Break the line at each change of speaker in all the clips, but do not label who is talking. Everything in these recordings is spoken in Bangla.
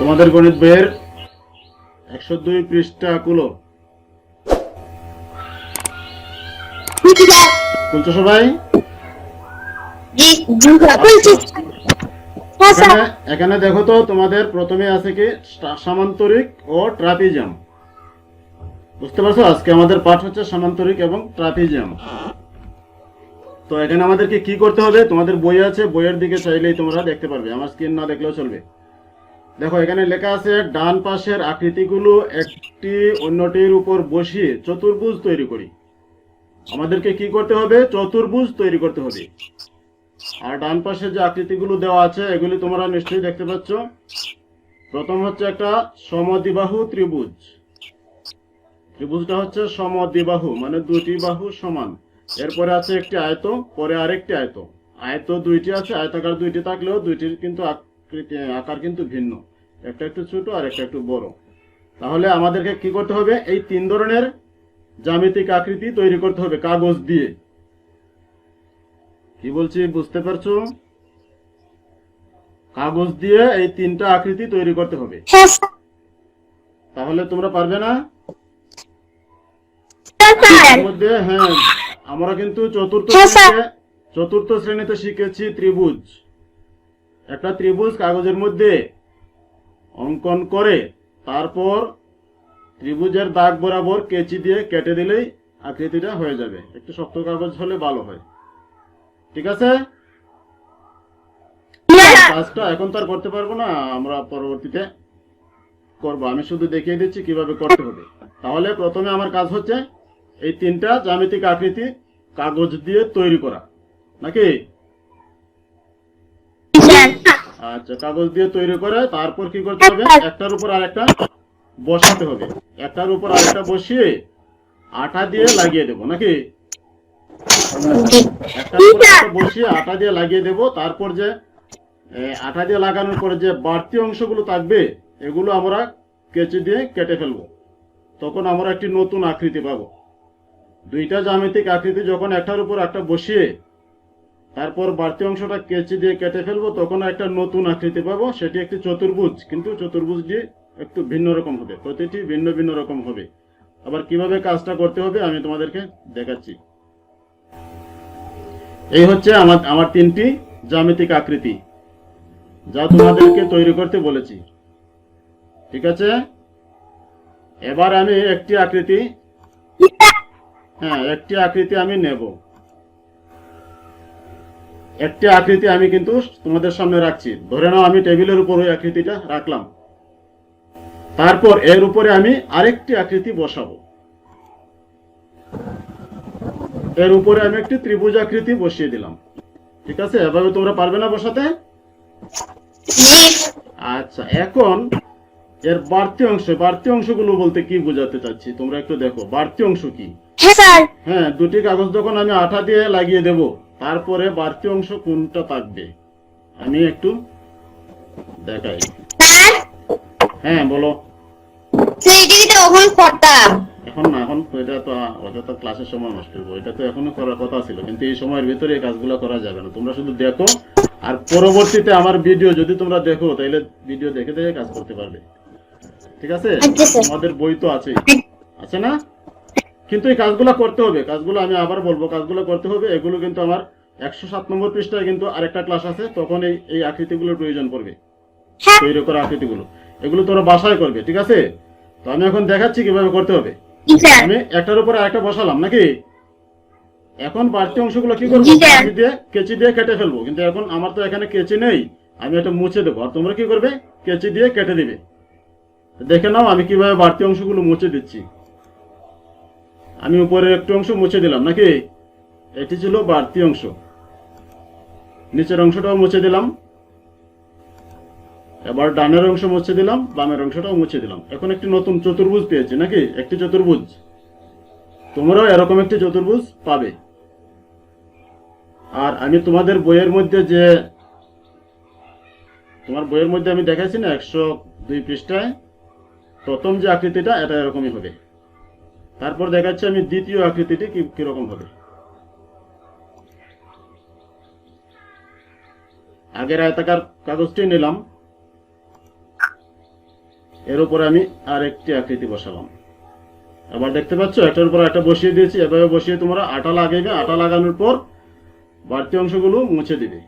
তোমাদের গণিত বইয়ের একশো দুই পৃষ্ঠা কুলো। খুলছো সবাই? এখানে দেখো তো, তোমাদের প্রথমে আছে কি সামান্তরিক ও ট্রাপিজিয়াম। বুঝতে পারছ? আজকে আমাদের পাঠ হচ্ছে সামান্তরিক এবং ট্রাপিজিয়াম। তো এখানে আমাদেরকে কি করতে হবে? তোমাদের বই আছে, বইয়ের দিকে চাইলেই তোমরা দেখতে পারবে। আমার স্ক্রিন না দেখলেও চলবে। দেখো, এখানে লেখা আছে, ডান পাশের আকৃতিগুলো একটি অন্যটির উপর বসিয়ে চতুর্ভুজ তৈরি করি। আমাদেরকে কি করতে হবে? চতুর্ভুজ তৈরি করতে হবে। আর ডান পাশে যে আকৃতিগুলো দেওয়া আছে, এগুলি তোমরা নিশ্চয়ই দেখতে পাচ্ছ। প্রথম হচ্ছে একটা সমদ্বিবাহু ত্রিভুজ। ত্রিভুজটা হচ্ছে সমদ্বিবাহু মানে দুটি বাহু সমান। এরপরে আছে একটি আয়ত, পরে আরেকটি আয়ত। আয়ত দুইটি আছে, আয়তাকার দুইটি থাকলেও দুইটির কিন্তু আকৃতি, আকার কিন্তু ভিন্ন। একটা একটু ছোট আর একটা একটু বড়। তাহলে আমাদেরকে কি করতে হবে? এই তিন ধরনের জ্যামিতিক আকৃতি তৈরি করতে হবে কাগজ দিয়ে। কি বলছি বুঝতে পারছ? কাগজ দিয়ে এই তিনটা আকৃতি তৈরি করতে হবে।
হ্যাঁ
তাহলে তোমরা পারবে না?
হ্যাঁ,
মধ্যে হ্যাঁ আমরা কিন্তু চতুর্থ
হ্যাঁ,
শ্রেণীতে চতুর্থ শ্রেণীতে শিখেছি ত্রিভুজ। একটা ত্রিভুজ কাগজের মধ্যে। অঙ্কন করে তারপর ত্রিভুজের দাগ বরাবর কেচি দিয়ে কেটে দিলেই আকৃতিটা হয়ে যাবে। একটু শক্ত কাগজ হলে ভালো হয়। ঠিক আছে? কাজটা এখন তো আর করতে পারব না, আমরা পরবর্তীতে করব। আমি শুধু দেখিয়ে দিচ্ছি কীভাবে করতে হবে। তাহলে প্রথমে আমার কাজ হচ্ছে এই তিনটা জ্যামিতিক আকৃতি কাগজ দিয়ে তৈরি করা। নাকি? আচ্ছা কাগজ দিয়ে তৈরি করে তারপর কি করতে হবে? একটার উপর আরেকটা বসাতে হবে। একটার উপর আরেকটা বসিয়ে আটা দিয়ে লাগিয়ে দেবো নাকি? একটার উপর একটা বসিয়ে আটা দিয়ে লাগিয়ে দেব। তারপর যে আটা দিয়ে লাগানোর পরে যে বাড়তি অংশগুলো থাকবে এগুলো আমরা কেচি দিয়ে কেটে ফেলব। তখন আমরা একটি নতুন আকৃতি পাবো। দুইটা জ্যামিতিক আকৃতি যখন একটার উপর একটা বসিয়ে তারপর বাড়তি অংশটা কেচি দিয়ে কেটে ফেলব, তখন একটা নতুন আকৃতি পাবো। সেটি একটি চতুর্ভুজ, কিন্তু চতুর্ভুজটি একটু ভিন্ন রকম হবে, প্রতিটি ভিন্ন ভিন্ন রকম হবে। আবার কীভাবে কাজটা করতে হবে আমি তোমাদেরকে দেখাচ্ছি। এই হচ্ছে আমার আমার তিনটি জ্যামিতিক আকৃতি, যা তোমাদেরকে তৈরি করতে বলেছি। ঠিক আছে? এবার আমি একটি আকৃতি হ্যাঁ একটি আকৃতি আমি নেব। একটি আকৃতি আমি কিন্তু তোমাদের সামনে রাখছি। ধরে নাও আমি টেবিলের উপর ওই আকৃতিটা রাখলাম। তারপর এর উপরে আমি আরেকটি আকৃতি বসাবো। এর উপরে আমি একটি ত্রিভুজ আকৃতি বসিয়ে দিলাম। ঠিক আছে? এভাবে তোমরা পারবে না বসাতে? আচ্ছা এখন এর বাড়তি অংশ বাড়তি অংশগুলো বলতে কি বোঝাতে চাচ্ছি? তোমরা একটু দেখো। বাড়তি অংশ কি?
হ্যাঁ
হ্যাঁ দুটি কাগজ যখন আমি আঠা দিয়ে লাগিয়ে দেব তারপরে বাড়তি অংশ কোনটা থাকবে? আমি একটু দেখাই। হ্যাঁ বলো।
করতাম
এখন না এখন এটা তো অযথা ক্লাসের সময় নষ্ট করব এটা তো এখনও করার কথা ছিল কিন্তু এই সময়ের ভিতরে এই কাজগুলো করা যাবে না। তোমরা শুধু দেখো আর পরবর্তীতে আমার ভিডিও যদি তোমরা দেখো তাহলে ভিডিও দেখে দেখে কাজ করতে পারবে। ঠিক আছে?
আচ্ছা,
আমাদের বই তো আছে আছে না? কিন্তু এই কাজগুলো করতে হবে। কাজগুলো আমি আবার বলব কাজগুলো করতে হবে। এগুলো কিন্তু আমার একশো সাত নম্বর পৃষ্ঠায় কিন্তু আরেকটা ক্লাস আছে তখন এই এই আকৃতিগুলোর প্রয়োজন পড়বে।
হ্যাঁ।
তৈরি করা আকৃতিগুলো। এগুলো তোরা বাসায় করবে ঠিক আছে? তো আমি এখন দেখাচ্ছি কীভাবে করতে হবে। আমি একটার উপরে আরেকটা বসালাম নাকি? এখন বাড়তি অংশগুলো কি করব? কেচি দিয়ে কেচি দিয়ে কেটে ফেলব। কিন্তু এখন আমার তো এখানে কেচি নেই আমি এটা মুছে দেবো। আর তোমরা কি করবে? কেচি দিয়ে কেটে দিবে। দেখে নাও আমি কীভাবে বাড়তি অংশগুলো মুছে দিচ্ছি। আমি উপরের একটু অংশ মুছে দিলাম, নাকি? এটি ছিল বাড়তি অংশ। নিচের অংশটাও মুছে দিলাম। এবার ডানের অংশ মুছে দিলাম, বামের অংশটাও মুছে দিলাম। এখন একটি নতুন চতুর্ভুজ পেয়েছি, নাকি? একটি চতুর্ভুজ। তোমরাও এরকম একটি চতুর্ভুজ পাবে। আর আমি তোমাদের বইয়ের মধ্যে যে তোমার বইয়ের মধ্যে আমি দেখাইছি না, একশো দুই পৃষ্ঠায়, প্রথম যে আকৃতিটা, এটা এরকমই হবে। তারপর দেখাচ্ছি আমি দ্বিতীয় আকৃতিটি কীরকম হবে। আগের আয়তাকার কাগজটি নিলাম। এর উপরে আমি আরেকটি আকৃতি বসালাম। এবার দেখতে পাচ্ছ একটার উপর একটা বসিয়ে দিয়েছি। এভাবে বসিয়ে তোমরা আটা লাগাবে আটা লাগানোর পর বাড়তি অংশগুলো মুছে দিবে।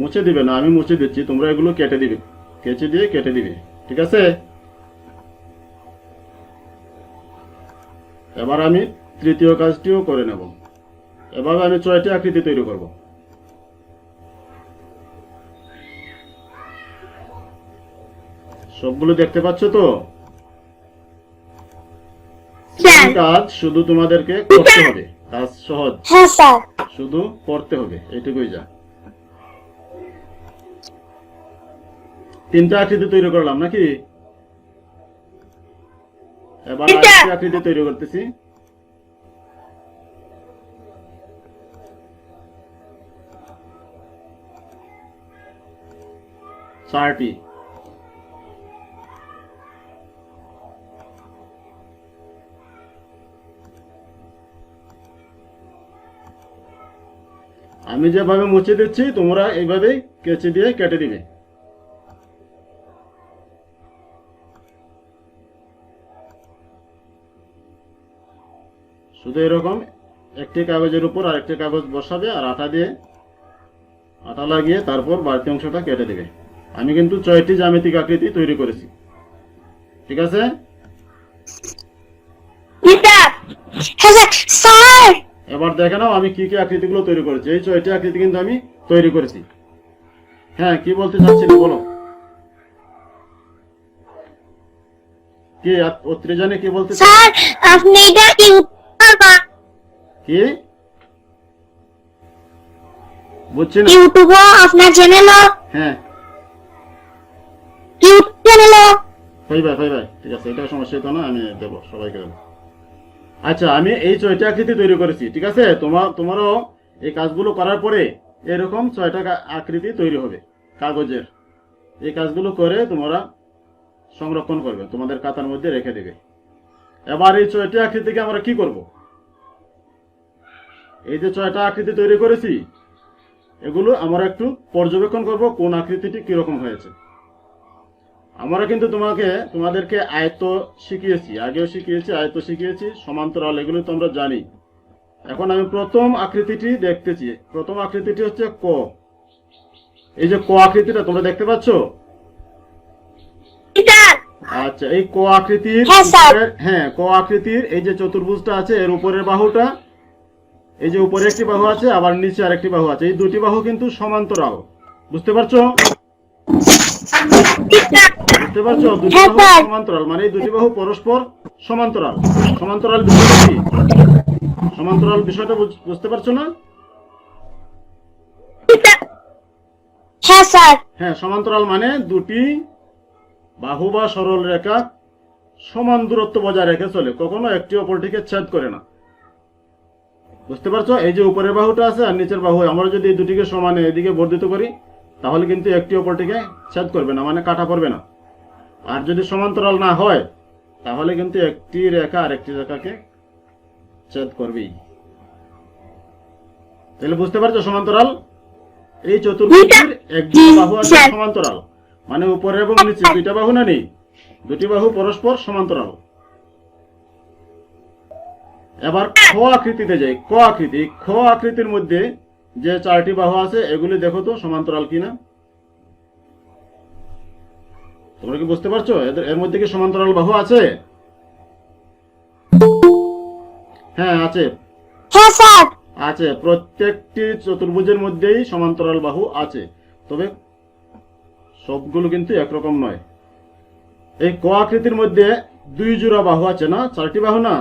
মুছে দিবে না, আমি মুছে দিচ্ছি। তোমরা এগুলো কেটে দিবে। কেচে দিয়ে কেটে দিবে। ঠিক আছে? এবার আমি তৃতীয় কাজটিও করে নেব। এভাবে আমি ছয়টি আকৃতি তৈরি করব। সবগুলো দেখতে পাচ্ছ তো? কাজ শুধু তোমাদেরকে করতে হবে। কাজ সহজ।
হ্যাঁ
শুধু করতে হবে। এইটুকুই যা। তিনটা আকৃতি তৈরি করলাম নাকি? এবার আকৃতি তৈরি করতেছি। চারটি। আমি যেভাবে মুছে দিচ্ছি তোমরা এইভাবেই কেচে দিয়ে কেটে দিবে। শুধু এরকম একটি কাগজের উপর আরেকটি কাগজ বসাবে আর আটা দিয়ে আটা লাগিয়ে তারপর বাড়তি অংশটা কেটে দেবে। আমি কিন্তু ছয়টি জ্যামিতিক আকৃতি তৈরি করেছি। ঠিক আছে?
হ্যাঁ
এবার দেখে নাও আমি কি কি আকৃতিগুলো তৈরি করেছি। এই ছয়টি আকৃতি কিন্তু আমি তৈরি করেছি। হ্যাঁ কি বলতে চাচ্ছিলে বলো? কি অত্রি জানে কি বলতে চাচ্ছ?
স্যার আপনি এটা কি উত্তর
কি? বুঝছি
ইউটিউব আপনার চ্যানেল
হ্যাঁ।
ইউটিউব চ্যানেল
ভাই ভাই ভাই ভাই ঠিক আছে এটা সমস্যা হতো না আমি দেবো সবাইকে দেবো। আচ্ছা আমি এই ছয়টা আকৃতি তৈরি করেছি ঠিক আছে? তোমার তোমারও এই কাজগুলো করার পরে এরকম ছয়টা আকৃতি তৈরি হবে কাগজের। এই কাজগুলো করে তোমরা সংরক্ষণ করবে তোমাদের খাতার মধ্যে রেখে দেবে। এবার এই ছয়টি আকৃতিকে আমরা কি করব? এই যে ছয়টা আকৃতি তৈরি করেছি এগুলো আমরা একটু পর্যবেক্ষণ করব কোন আকৃতিটি কীরকম হয়েছে। আমরা কিন্তু তোমাকে তোমাদেরকে আয়ত্ত শিখিয়েছি আগেও শিখিয়েছি আয়ত্ত শিখিয়েছি সমান্তরাল এগুলো তো আমরা জানি। এখন আমি প্রথম আকৃতিটি দেখতেছি। প্রথম আকৃতিটি হচ্ছে ক। এই যে ক আকৃতিটা তোমরা দেখতে পাচ্ছ? আচ্ছা এই ক আকৃতির
হ্যাঁ,
হ্যাঁ ক আকৃতির এই যে চতুর্ভুজটা আছে এর উপরের বাহুটা এই যে উপরে একটি বাহু আছে আবার নিচে আরেকটি বাহু আছে। এই দুটি বাহু কিন্তু সমান্তরাল। বুঝতে পারছ? বুঝতে পারছ? দুটি
হ্যাঁ,
বাহু সমান্তরাল মানে এই দুটি বাহু পরস্পর সমান্তরাল। সমান্তরাল বিষয়টা কি? সমান্তরাল বিষয়টা বুঝতে পারছ না?
হ্যাঁ স্যার।
হ্যাঁ সমান্তরাল মানে দুটি বাহু বা সরল রেখা সমান দূরত্ব বজায় রেখে চলে। কখনো একটি অপরটিকে ছেদ করে না। বুঝতে পারছ? এই যে উপরের বাহুটা আছে আর নিচের বাহু আমরা যদি এই দুটিকে সমানে এদিকে বর্ধিত করি তাহলে কিন্তু একটি অপরটিকে ছেদ করবে না মানে কাটা পড়বে না। আর যদি সমান্তরাল না হয় তাহলে কিন্তু একটি রেখা আর একটি রেখাকে ছেদ করবেই। তাহলে বুঝতে পারছ সমান্তরাল? এই চতুর্ভুজের এক দুটো বাহু আছে সমান্তরাল মানে উপরে এবং নিচে দুইটা বাহু না নেই দুটি বাহু পরস্পর সমান্তরাল। এবার খ আকৃতিতে যাই। ক আকৃতি। খ আকৃতির মধ্যে যে চারটি বাহু আছে এগুলি দেখো তো সমান্তরাল কিনা? তোমরা কি বুঝতে পারছ? এর মধ্যে কি সমান্তরাল বাহু আছে? হ্যাঁ আছে।
হ্যাঁ স্যার।
আছে। প্রত্যেকটি চতুর্ভুজের মধ্যেই সমান্তরাল বাহু আছে। তবে সবগুলো কিন্তু একরকম নয়। এই ক আকৃতির মধ্যে দুই জোড়া বাহু আছে না? চারটি বাহু না?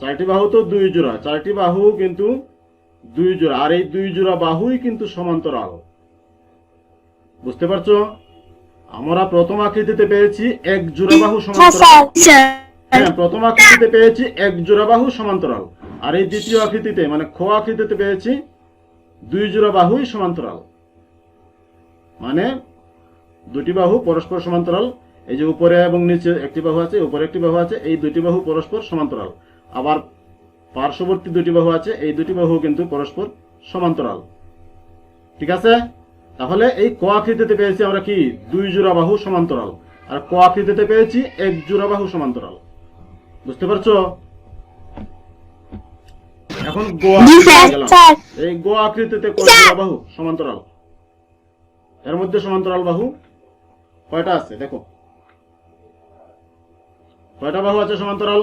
চারটি বাহু তো দুই জোড়া, চারটি বাহু কিন্তু দুই জোড়া, আর এই দুই জোড়া বাহুই কিন্তু সমান্তরাল। বুঝতে পারছ? আমরা প্রথম আকৃতিতে পেয়েছি এক জোড়া বাহু সমান্তরাল। হ্যাঁ প্রথম আকৃতিতে পেয়েছি এক জোড়া বাহু সমান্তরাল। আর এই দ্বিতীয় আকৃতিতে মানে খ আকৃতিতে পেয়েছি দুই জোড়া বাহুই সমান্তরাল। মানে দুটি বাহু পরস্পর সমান্তরাল। এই যে উপরে এবং নিচে একটি বাহু আছে, উপরে একটি বাহু আছে, এই দুটি বাহু পরস্পর সমান্তরাল। আবার পার্শ্ববর্তী দুটি বাহু আছে এই দুটি বাহু কিন্তু পরস্পর সমান্তরাল। ঠিক আছে? তাহলে এই ক আকৃতিতে পেয়েছি আমরা কি? দুই জোড়া বাহু সমান্তরাল। আর ক আকৃতিতে পেয়েছি এক জোড়া বাহু সমান্তরাল। বুঝতে পারছ? এখন গো
জি
আকৃতিতে
স্যার
গেলাম।
স্যার
এই গো আকৃতিতে কয় জোড়া বাহু? সমান্তরাল। এর মধ্যে সমান্তরাল বাহু কয়টা আছে? দেখো। কয়টা বাহু আছে সমান্তরাল?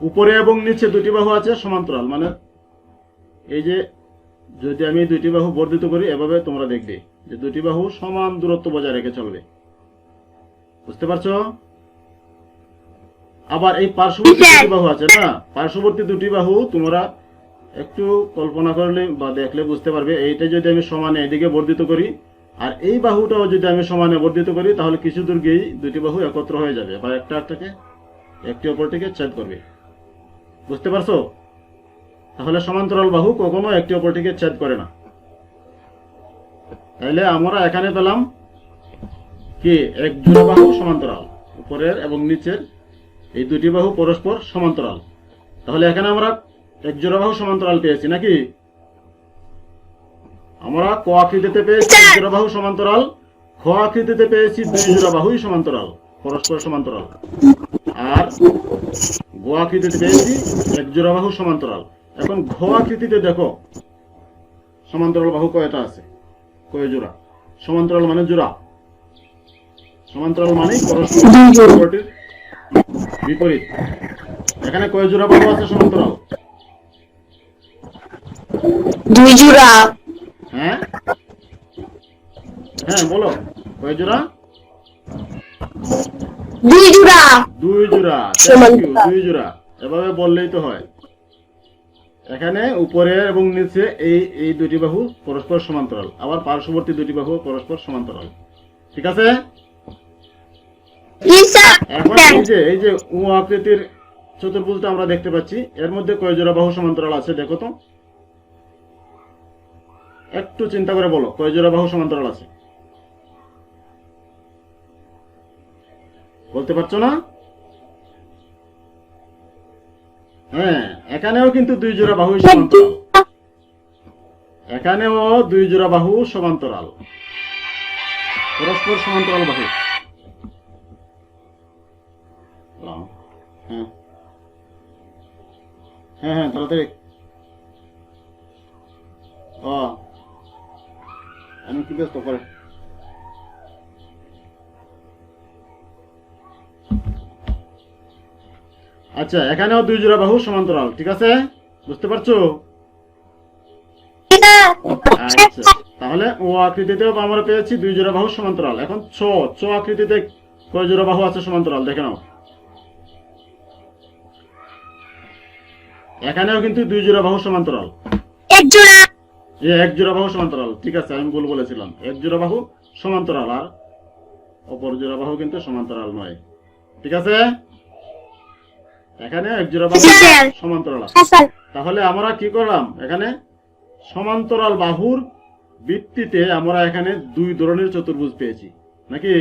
উপরে এবং নিচে দুটি বাহু আছে সমান্তরাল। মানে এই যে যদি আমি দুটি বাহু বর্ধিত করি এভাবে তোমরা দেখবে যে দুটি বাহু সমান দূরত্ব বজায় রেখে চলবে। বুঝতে পারছ? আবার এই পার্শ্ববর্তী দুটি বাহু আছে না? পার্শ্ববর্তী দুটি বাহু তোমরা একটু কল্পনা করলে বা দেখলে বুঝতে পারবে। এইটা যদি আমি সমানে এদিকে বর্ধিত করি আর এই বাহুটাও যদি আমি সমানে বর্ধিত করি তাহলে কিছু দূর গিয়েই দুটি বাহু একত্র হয়ে যাবে বা একটা একটাকে একটি অপরটিকে ছেদ করবে। বুঝতে পারছ? তাহলে সমান্তরাল বাহু কখনো একটি অপরটিকে ছেদ করে না। তাইলে আমরা এখানে পেলাম কি? এক জোড়া বাহু সমান্তরাল, উপরের এবং নিচের। এই দুটি বাহু পরস্পর সমান্তরাল। তাহলে এখানে আমরা এক জোড়া বাহু সমান্তরাল পেয়েছি নাকি? আমরা ক আকৃতিতে পেয়েছি এক জোড়া বাহু সমান্তরাল, খ আকৃতিতে পেয়েছি দুই জোড়া বাহুই সমান্তরাল, পরস্পর সমান্তরাল। আর গো আকৃতিতে পেয়েছি এক জোড়া বাহু সমান্তরাল। এখন ঘ আকৃতিতে দেখো। সমান্তরাল বাহু কয়টা আছে? কয় জোড়া? সমান্তরাল মানে জোড়া। সমান্তরাল মানে পরস্পর অপরটির বিপরীত। এখানে কয় জোড়া বাহু আছে সমান্তরাল?
দুই জোড়া।
হ্যাঁ? হ্যাঁ বলো। কয় জোড়া?
দুই জোড়া।
দুই জোড়া। দুই জোড়া। এভাবে বললেই তো হয়। এখানে উপরে এবং নিচে এই এই দুটি বাহু পরস্পর সমান্তরাল। আবার পার্শ্ববর্তী দুটি বাহু পরস্পর সমান্তরাল। ঠিক আছে? এখন এই যে এই যে উ আকৃতির চতুর্ভুজটা আমরা দেখতে পাচ্ছি এর মধ্যে কয় জোড়া বাহু সমান্তরাল আছে দেখো তো? একটু চিন্তা করে বলো কয় জোড়া বাহু সমান্তরাল আছে? বলতে পারছ না? হ্যাঁ এখানেও কিন্তু দুই জোড়া বাহু এখানেও দুই জোড়া বাহু সমান্তরাল। পরস্পর সমান্তরাল বাহু। হ্যাঁ হ্যাঁ। হ্যাঁ হ্যাঁ তাড়াতাড়ি। ও। আমি কি ব্যস্ত? করে আচ্ছা এখানেও দুই জোড়া বাহু সমান্তরাল ঠিক আছে? বুঝতে পারছ? আচ্ছা তাহলে ও আকৃতিতেও আমরা পেয়েছি দুই জোড়া বাহু সমান্তরাল। এখন ছ ছ আকৃতিতে কয় জোড়া বাহু আছে সমান্তরাল? দেখে নাও। এখানেও কিন্তু দুই জোড়া বাহু সমান্তরাল।
এক জোড়া।
এ এক জোড়া বাহু সমান্তরাল। ঠিক আছে আমি ভুল বলেছিলাম। এক জোড়া বাহু সমান্তরাল আর অপর জোড়া বাহু কিন্তু সমান্তরাল নয়। ঠিক আছে? এখানে এক জোড়া বাহু সমান্তরাল
হ্যাঁ
তাহলে আমরা কি করলাম? এখানে সমান্তরাল বাহুর ভিত্তিতে আমরা এখানে দুই ধরনের চতুর্ভুজ পেয়েছি। নাকি?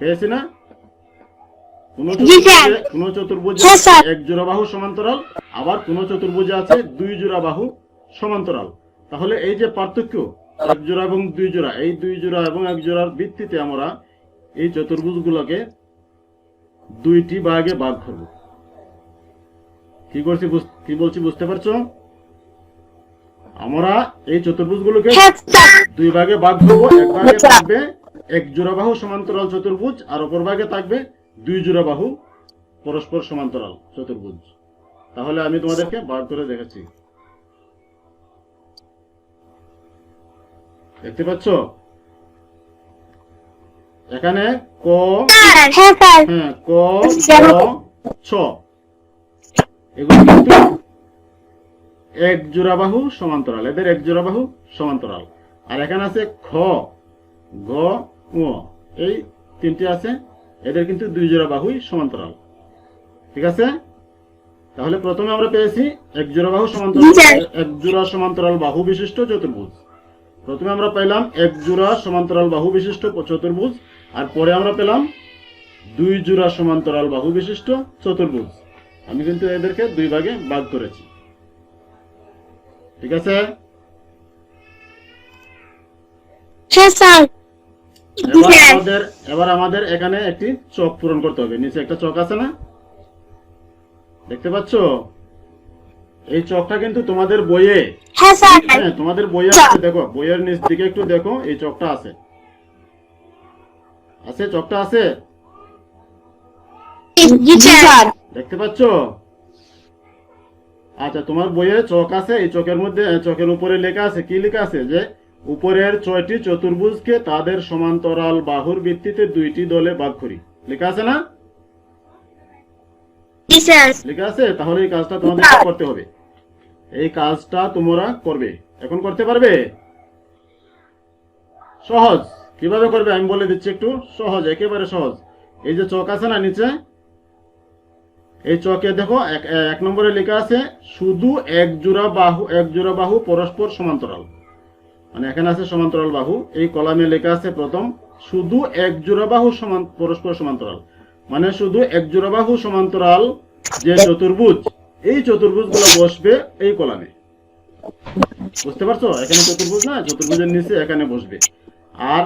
পেয়েছি না? কোন। চতুর্ভুজে চতুর্ভুজে
হ্যাঁ।
এক জোড়া বাহু সমান্তরাল আবার কোন চতুর্ভুজে আছে দুই জোড়া বাহু সমান্তরাল। তাহলে এই যে পার্থক্য এক জোড়া এবং দুই জোড়া এই দুই জোড়া এবং এক জোড়ার ভিত্তিতে আমরা এই চতুর্ভুজগুলোকে দুইটি ভাগে ভাগ করব কি করছি কি বলছি বুঝতে পারছ? আমরা এই চতুর্ভুজগুলোকে দুই ভাগে ভাগ করব এক ভাগে থাকবে এক জোড়া বাহু সমান্তরাল চতুর্ভুজ আর অপর ভাগে থাকবে দুই জোড়া বাহু পরস্পর সমান্তরাল চতুর্ভুজ। তাহলে আমি তোমাদেরকে ভাগ করে দেখাচ্ছি। দেখতে পাচ্ছ? এখানে ক
হ্যাঁ
হ্যাঁ ক ছ। এগুলো কিন্তু এক জোড়া বাহু সমান্তরাল। এদের এক জোড়া বাহু সমান্তরাল। আর এখানে আছে খ গ এই তিনটি আছে। এদের কিন্তু দুই জোড়া বাহুই সমান্তরাল। ঠিক আছে? তাহলে প্রথমে আমরা পেয়েছি এক জোড়া বাহু সমান্তরাল এক জোড়া সমান্তরাল বাহু বিশিষ্ট চতুর্ভুজ। প্রথমে আমরা পেলাম এক জোড়া সমান্তরাল বাহু বিশিষ্ট চতুর্ভুজ। আর পরে আমরা পেলাম দুই জোড়া সমান্তরাল বাহু বিশিষ্ট চতুর্ভুজ। আমি কিন্তু এদেরকে দুই ভাগে ভাগ করেছি। ঠিক আছে? এবার আমাদের এবার আমাদের এখানে একটি চক পূরণ করতে হবে। নিচে একটা চক আছে না? দেখতে পাচ্ছ? এই চকটা কিন্তু তোমাদের বইয়ে।
হ্যাঁ
তোমাদের বইয়ে আছে। দেখো বইয়ের নিচ দিকে একটু দেখো এই চকটা আছে। আছে চকটা আছে? দেখতে পাচ্ছ? আচ্ছা তোমার বইয়ে চক আছে এই চকের মধ্যে চকের উপরে লেখা আছে কি লেখা আছে? যে উপরের ছয়টি চতুর্ভুজকে তাদের সমান্তরাল বাহুর ভিত্তিতে দুইটি দলে ভাগ করি। লেখা আছে না? লেখা আছে? তাহলে এই কাজটা তোমাদের করতে হবে। এই কাজটা তোমরা করবে। এখন করতে পারবে? সহজ। কীভাবে করবে আমি বলে দিচ্ছি একটু সহজ, একেবারে সহজ। এই যে চক আছে না নিচে? এই চকে দেখো, এক নম্বরে লেখা আছে, শুধু এক জোড়া বাহু, এক জোড়া বাহু পরস্পর সমান্তরাল। মানে এখানে আছে সমান্তরাল বাহু, এই কলামে লেখা আছে প্রথম, শুধু এক জোড়া বাহু সমান, পরস্পর সমান্তরাল। মানে শুধু এক জোড়া বাহু সমান্তরাল যে চতুর্ভুজ, এই চতুর্ভুজগুলো বসবে এই কলামে। বুঝতে পারছ? এখানে চতুর্ভুজ না, চতুর্ভুজের নিচে এখানে বসবে। আর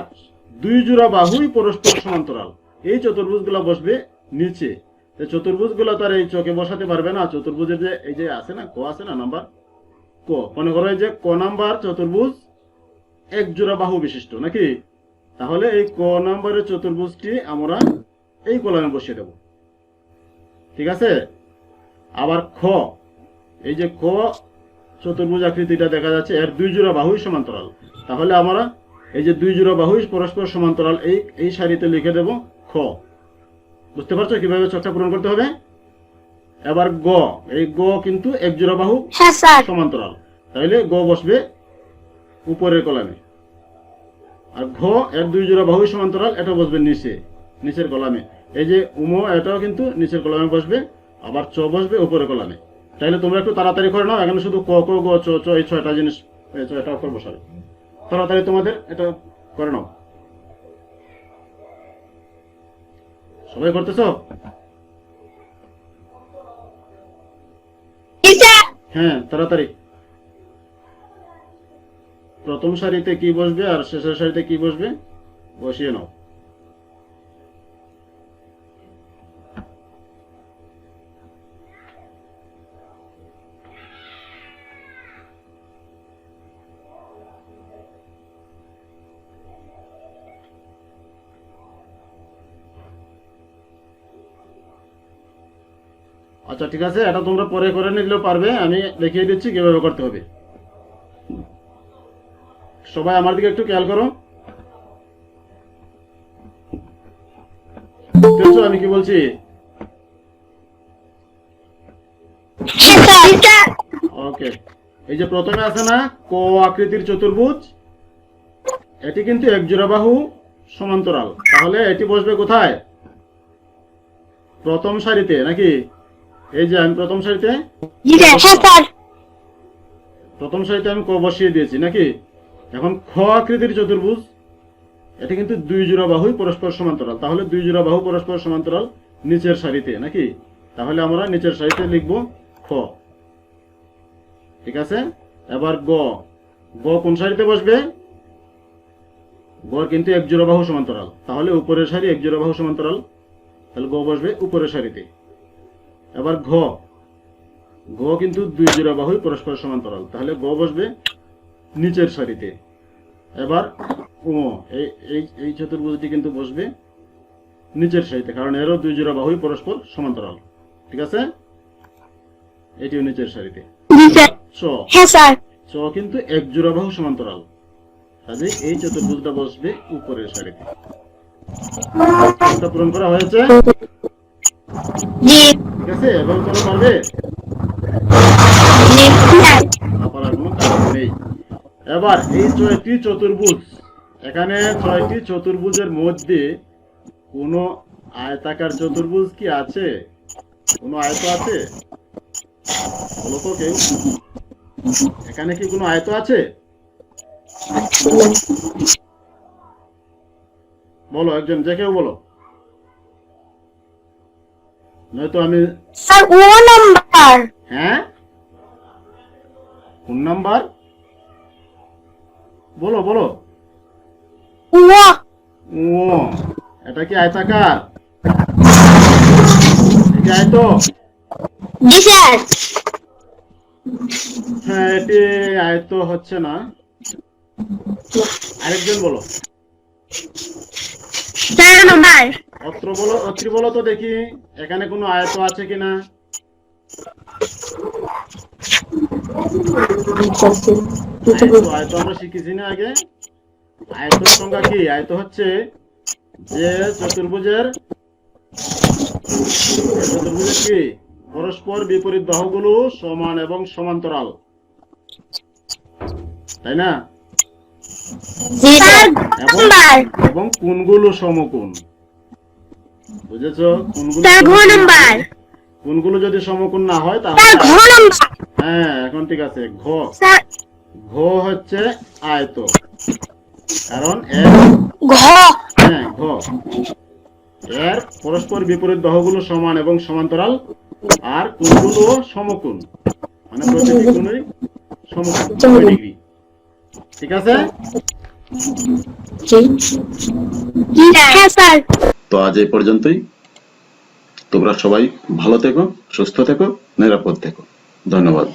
দুই জোড়া বাহুই পরস্পর সমান্তরাল। এই চতুর্ভুজগুলো বসবে নিচে। তো চতুর্ভুজগুলো তো আর এই চোখে বসাতে পারবে না। চতুর্ভুজের যে এই যে আছে না, ক আছে না, নাম্বার? ক। মনে করো যে ক নাম্বার চতুর্ভুজ এক জোড়া বাহু বিশিষ্ট, নাকি? তাহলে এই ক নাম্বারের চতুর্ভুজটি আমরা এই কলামে বসিয়ে দেব। ঠিক আছে? আবার খ। এই যে খ চতুর্ভুজ আকৃতিটা দেখা যাচ্ছে, এর দুই জোড়া বাহুই সমান্তরাল। তাহলে আমরা এই যে দুই জোড়া বাহুই পরস্পর সমান্তরাল এই এই সারিতে লিখে দেব খ। বুঝতে পারছ কীভাবে চকটা পূরণ করতে হবে? এবার গ। এই গ কিন্তু এক জোড়া বাহু
হ্যাঁ
সমান্তরাল। তাহলে গ বসবে উপরের কলামে। আর ঘ এক দুই জোড়া বাহু সমান্তরাল এটা বসবে নিচে নিচের কলামে। এই যে উম এটাও কিন্তু নিচের কলামে বসবে আবার চ বসবে উপরের কলামে। তাইলে তোমরা একটু তাড়াতাড়ি করে নাও এখানে শুধু ক ক গ চ চ এই ছয়টা জিনিস এই ছয়টা অক্ষর বসাবে। তাড়াতাড়ি তোমাদের এটা করে নাও। সবাই করতেছ? হ্যাঁ তাড়াতাড়ি। প্রথম সারিতে কি বসবে আর শেষের সারিতে কি বসবে? বসিয়ে নাও। ঠিক আছে? এটা তোমরা পরে করে নিলেও পারবে। আমি দেখিয়ে দিচ্ছি কীভাবে করতে হবে। সবাই আমার দিকে একটু খেয়াল করো। আমি কি বলছি? ওকে। এই যে প্রথমে আছে না, ক আকৃতির চতুর্ভুজ। এটি কিন্তু এক জোড়া বাহু সমান্তরাল। তাহলে এটি বসবে কোথায়? প্রথম সারিতে, নাকি? এই যে আমি প্রথম সারিতে?
হ্যাঁ
প্রথম সারিতে আমি ক বসিয়ে দিয়েছি নাকি? এখন খ আকৃতির চতুর্ভুজ এটা কিন্তু দুই জোড়া বাহুই পরস্পর সমান্তরাল। তাহলে দুই জোড়া বাহু পরস্পর সমান্তরাল নিচের সারিতে নাকি? তাহলে আমরা নিচের সারিতে লিখব খ। ঠিক আছে? এবার গ। গ কোন সারিতে বসবে? গ কিন্তু এক জোড়া বাহু সমান্তরাল। তাহলে উপরের সারি এক জোড়া বাহু সমান্তরাল। তাহলে গ বসবে উপরের সারিতে। এবার ঘ। গ কিন্তু দুই জোড়া বাহুই পরস্পর সমান্তরাল। তাহলে গ বসবে নিচের সারিতে। এবার ও এই এই চতুর্ভুজটি কিন্তু বসবে নিচের সারিতে কারণ এরও দুই জোড়া বাহুই পরস্পর সমান্তরাল। ঠিক আছে? এটিও নিচের সারিতে। চ
হ্যাঁ
চ কিন্তু এক জোড়া বাহু সমান্তরাল। কাজে এই চতুর্ভুজটা বসবে উপরের সারিতে। পূরণ করা হয়েছে?
জি।
ঠিক আছে এবার তোমরা পারবে?
জি স্যার
কোনো কারণ নেই। এবার এই ছয়টি চতুর্ভুজ এখানে ছয়টি চতুর্ভুজের মধ্যে কোনো আয়তাকার চতুর্ভুজ কি আছে? কোনো আয়ত আছে? বলো তো কেউ। এখানে কি কোনো আয়ত আছে? বলো একজন যে কেউ বলো। নয়তো আমি
স্যার ও নাম্বার।
হ্যাঁ? কোন নাম্বার? বলো বলো।
ও।
ও এটা কি আয়তাকার? এটি আয়ত?
জি স্যার।
হ্যাঁ এটি আয়ত হচ্ছে না। আরেকজন বলো। অত্র বলো অত্রি বলো তো দেখি, এখানে কোনো আয়ত আছে কিনা চতুর্ভুজের কি? পরস্পর বিপরীত বাহুগুলো সমান এবং সমান্তরাল। তাই না? এবং কোণগুলো সমকোণ? বুঝেছ?
নম্বর
কোণগুলো যদি সমকোণ না হয় তাহলে হ্যাঁ এখন ঠিক আছে ঘ। ঘ হচ্ছে আয়ত কারণ এর
ঘ।
হ্যাঁ ঘ। এর পরস্পর বিপরীত বাহুগুলো সমান এবং সমান্তরাল। আর কোণগুলো সমকোণ? মানে প্রতিটি সমকোণ ডিগ্রি। ঠিক আছে?
হ্যাঁ স্যার।
তো আজ এই পর্যন্তই। তোমরা সবাই ভালো থেকো সুস্থ থেকো নিরাপদ থেকো। ধন্যবাদ।